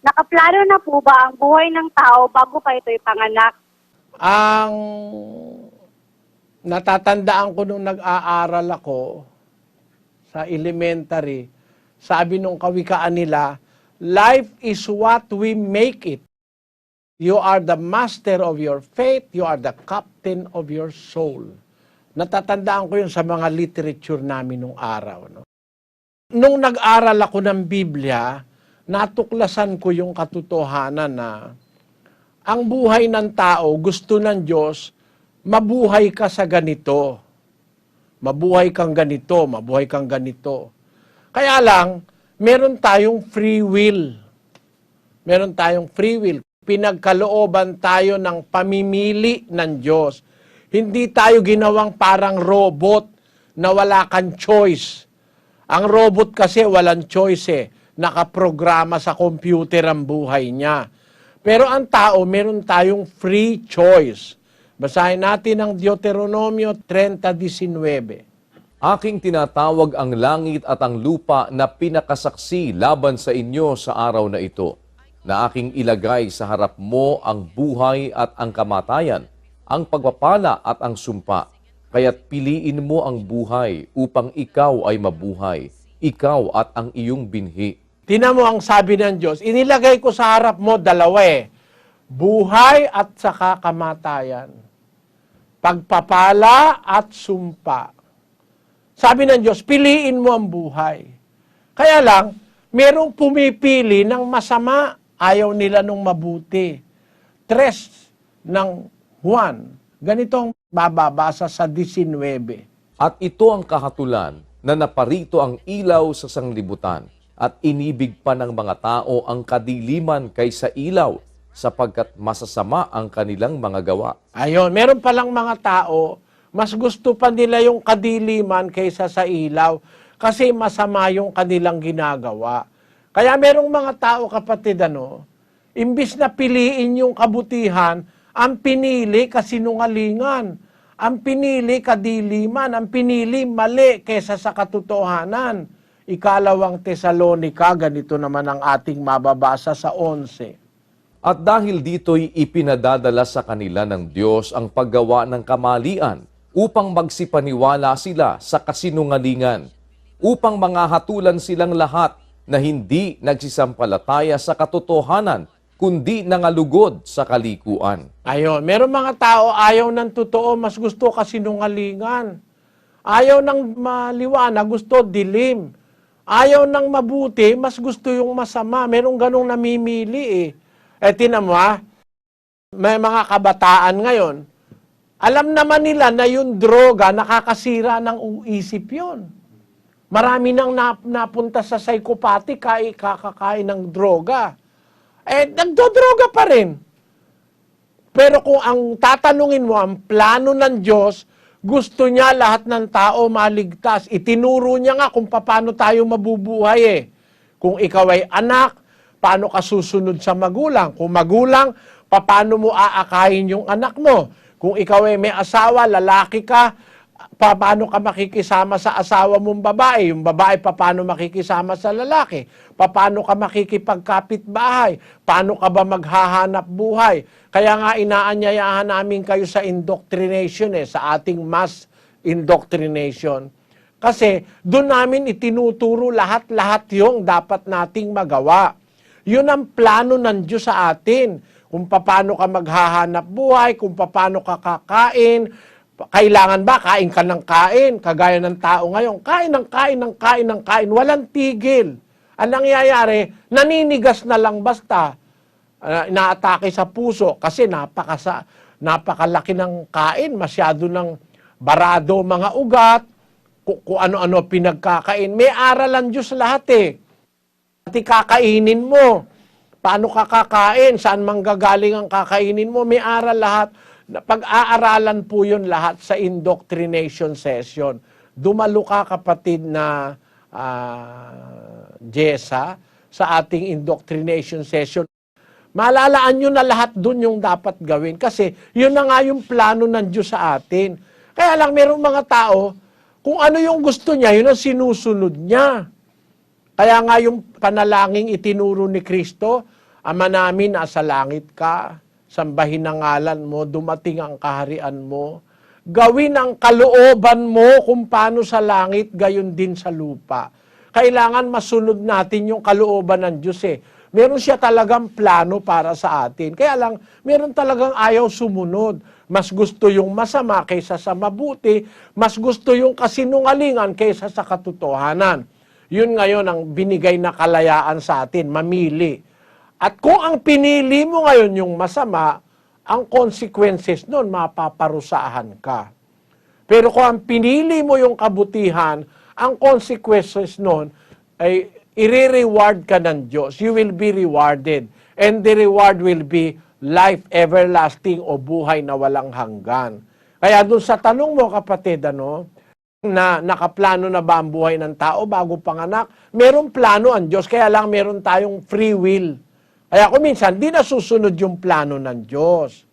Nakaplano na po ba ang buhay ng tao bago pa ito ipanganak? Ang natatandaan ko nung nag-aaral ako sa elementary, sabi nung kawikaan nila, life is what we make it. You are the master of your faith, you are the captain of your soul. Natatandaan ko yun sa mga literature namin nung araw. No? Nung nag-aral ako ng Biblia, natuklasan ko yung katotohanan na ang buhay ng tao, gusto ng Diyos, mabuhay ka sa ganito. Mabuhay kang ganito, mabuhay kang ganito. Kaya lang, meron tayong free will. Meron tayong free will. Pinagkalooban tayo ng pamimili ng Diyos. Hindi tayo ginawang parang robot na wala kang choice. Ang robot kasi walang choice eh. Nakaprograma sa computer ang buhay niya. Pero ang tao, meron tayong free choice. Basahin natin ang Deuteronomio 30.19. Aking tinatawag ang langit at ang lupa na pinakasaksi laban sa inyo sa araw na ito, na aking ilagay sa harap mo ang buhay at ang kamatayan, ang pagpapala at ang sumpa. Kaya't piliin mo ang buhay upang ikaw ay mabuhay, ikaw at ang iyong binhi. Tinan mo ang sabi ng Diyos, inilagay ko sa harap mo dalawa eh, buhay at saka kamatayan. Pagpapala at sumpa. Sabi ng Diyos, piliin mo ang buhay. Kaya lang, merong pumipili ng masama, ayaw nila nung mabuti. Tres ng Juan, ganitong bababasa sa 19. At ito ang kahatulan na naparito ang ilaw sa sanglibutan at inibig pa ng mga tao ang kadiliman kaysa ilaw sapagkat masasama ang kanilang mga gawa. Ayon, meron palang mga tao, mas gusto pa nila yung kadiliman kaysa sa ilaw kasi masama yung kanilang ginagawa. Kaya merong mga tao, kapatid, ano, imbis na piliin yung kabutihan, ang pinili kasinungalingan. Ang pinili kadiliman, ang pinili mali kaysa sa katotohanan. Ikalawang Tesalonika, ganito naman ang ating mababasa sa 11. At dahil dito'y ipinadadala sa kanila ng Diyos ang paggawa ng kamalian upang magsipaniwala sila sa kasinungalingan, upang mangahatulan silang lahat na hindi nagsisampalataya sa katotohanan, kundi nangalugod sa kalikuan. Ayon, meron mga tao ayaw ng totoo, mas gusto kasinungalingan. Ayaw ng maliwanag, gusto dilim. Ayaw ng mabuti, mas gusto yung masama. Merong ganong namimili eh. Eh, ha, may mga kabataan ngayon, alam naman nila na yung droga nakakasira ng isip yun. Marami nang nap- napunta sa psychopathic kay kakakain ng droga. Eh, nagdodroga pa rin. Pero kung ang tatanungin mo, ang plano ng Diyos, gusto niya lahat ng tao maligtas. Itinuro niya nga kung paano tayo mabubuhay eh. Kung ikaw ay anak, paano ka susunod sa magulang? Kung magulang, paano mo aakayin yung anak mo? Kung ikaw ay may asawa, lalaki ka, paano ka makikisama sa asawa mong babae? Yung babae, paano makikisama sa lalaki? Paano ka makikipagkapit bahay? Paano ka ba maghahanap buhay? Kaya nga inaanyayahan namin kayo sa indoctrination eh, sa ating mass indoctrination. Kasi doon namin itinuturo lahat-lahat yung dapat nating magawa. Yun ang plano ng Diyos sa atin. Kung paano ka maghahanap buhay, kung paano ka kakain, kailangan ba kain ka ng kain, kagaya ng tao ngayon, kain ng kain ng kain ng kain, walang tigil. Ang nangyayari, naninigas na lang basta, uh, inaatake sa puso kasi napakasa, napakalaki ng kain, masyado ng barado mga ugat, kung, kung ano-ano pinagkakain. May aralan Diyos lahat eh. Pati kakainin mo. Paano ka kakain? Saan manggagaling ang kakainin mo? May aral lahat. Pag-aaralan po yun lahat sa indoctrination session. Dumalo ka kapatid na ah, Jessa sa ating indoctrination session. Malalaan nyo na lahat dun yung dapat gawin kasi yun na nga yung plano ng Diyos sa atin. Kaya lang merong mga tao, kung ano yung gusto niya, yun ang sinusunod niya. Kaya nga yung panalangin itinuro ni Kristo, Ama namin, nasa langit ka, sambahin ang ngalan mo, dumating ang kaharian mo. Gawin ang kalooban mo kung paano sa langit, gayon din sa lupa. Kailangan masunod natin yung kalooban ng Diyos eh. Meron siya talagang plano para sa atin. Kaya lang, meron talagang ayaw sumunod. Mas gusto yung masama kaysa sa mabuti. Mas gusto yung kasinungalingan kaysa sa katotohanan. Yun ngayon ang binigay na kalayaan sa atin, mamili. At kung ang pinili mo ngayon yung masama, ang consequences nun, mapaparusahan ka. Pero kung ang pinili mo yung kabutihan, ang consequences nun ay i-reward ka ng Diyos. You will be rewarded. And the reward will be life everlasting o buhay na walang hanggan. Kaya dun sa tanong mo, kapatid, ano, na nakaplano na ba ang buhay ng tao bago panganak? Merong plano ang Diyos, kaya lang meron tayong free will. Kaya kung minsan, di nasusunod yung plano ng Diyos.